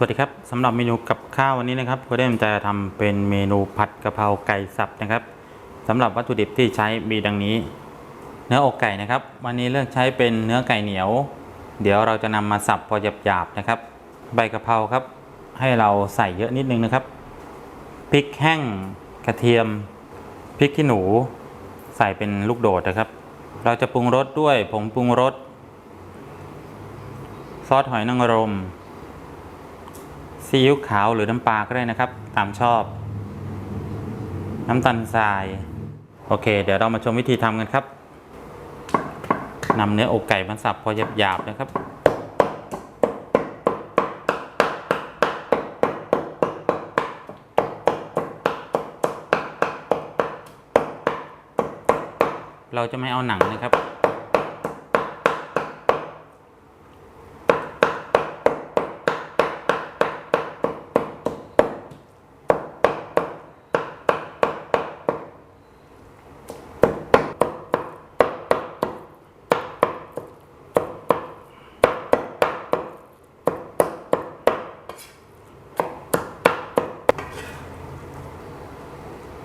สวัสดีครับสำหรับเมนูกับข้าววันนี้นะครับก็ได้จะทำเป็นเมนูผัดกะเพราไก่สับนะครับสำหรับวัตถุดิบที่ใช้มีดังนี้ เนื้ออกไก่นะครับ วันนี้เลือกใช้เป็นเนื้อไก่เหนียว เดี๋ยวเราจะนำมาสับพอหยาบๆนะครับ ใบกะเพราครับ ให้เราใส่เยอะนิดนึงนะครับพริกแห้งกระเทียมพริกขี้หนู ใส่เป็นลูกโดดนะครับ เราจะปรุงรสด้วยผงปรุงรสซอสหอยนางรม ซีอิ๊วขาวหรือน้ำปลาก็ได้นะครับ ตามชอบ น้ำตาลทราย โอเค เดี๋ยวเรามาชมวิธีทำกันครับนำเนื้ออกไก่มาสับพอหยาบๆนะครับเราจะไม่เอาหนังนะครับ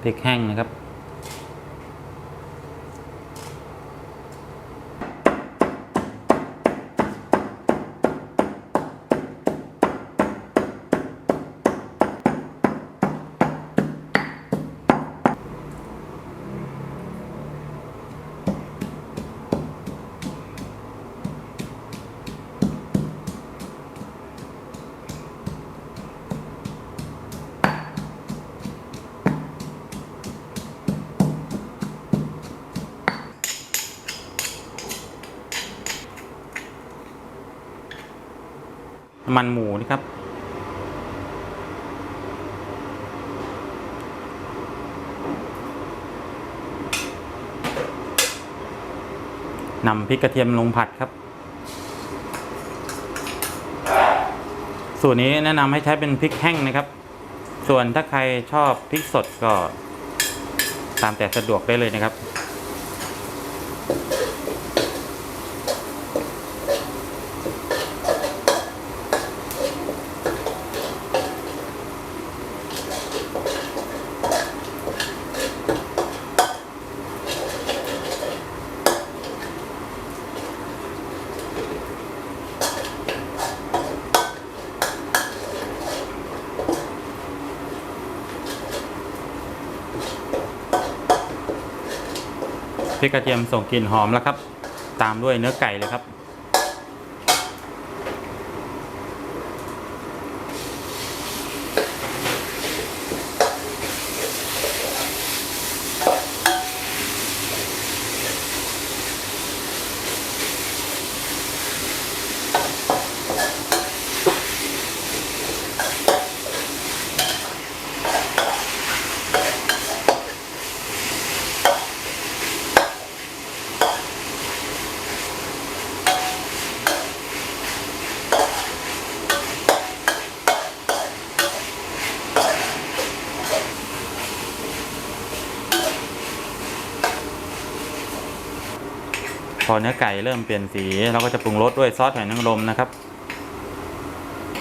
พริกแห้งนะครับ น้ำมันหมูนี่ครับ นำพริกกระเทียมลงผัดครับส่วนนี้แนะนำให้ใช้เป็นพริกแห้งนะครับ ส่วนถ้าใครชอบพริกสดก็ตามแต่สะดวกได้เลยนะครับ ริกกระเทียมส่งกลิ่นหอมแล้วครับ ตามด้วยเนื้อไก่เลยครับ อเนื้อไก่เริ่มเปลี่ยนสีเราก็จะปรุงรสด้วยซอสหอยนางรมนะครับ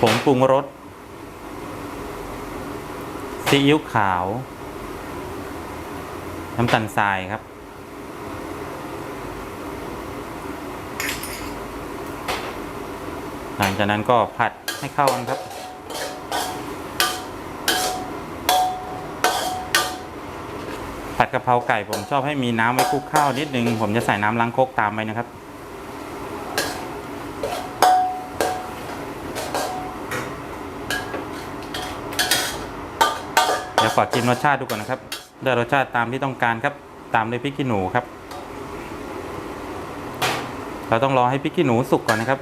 ผงปรุงรสซีอิ๊วขาว น้ำตาลทรายครับ หลังจากนั้นก็ผัดให้เข้ากันครับ ผัด กะเพราไก่ผมชอบให้มีน้ำไว้คลุกข้าวนิดนึง ผมจะใส่น้ำล้างโคกตามไปนะครับ เดี๋ยวขอชิมรสชาติดูก่อนนะครับ ได้รสชาติตามที่ต้องการครับ ตามด้วยพริกขี้หนูครับ เราต้องรอให้พริกขี้หนูสุกก่อนนะครับ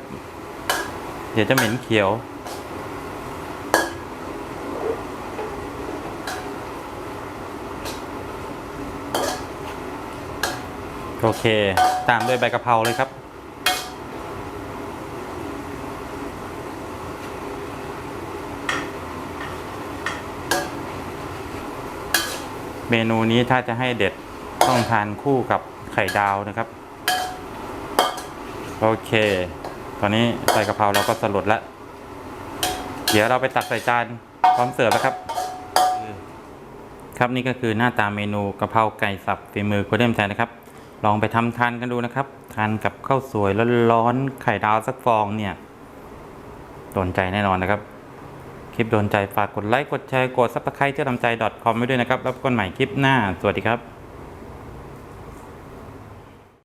เดี๋ยวจะเหม็นเขียว โอเค ตามด้วยใบกะเพราเลยครับ เมนูนี้ถ้าจะให้เด็ดต้องทานคู่กับไข่ดาวนะครับ โอเค ตอนนี้ใส่กะเพราเราก็สลดแล้วเดี๋ยวเราไปตักใส่จานพร้อมเสิร์ฟแล้วครับ ครับนี่ก็คือหน้าตาเมนูกะเพราไก่สับฝีมือโคเดมแทนนะครับ ลองไปทำทานกันดูนะครับ ทานกับข้าวสวยร้อนๆไข่ดาวสักฟองเนี่ยโดนใจแน่นอนนะครับ คลิปโดนใจฝากกดไลค์กดแชร์กดซับสไครต์เจ้าทำใจ .com ไว้ด้วยนะครับแล้วพบกันใหม่คลิปหน้า สวัสดีครับ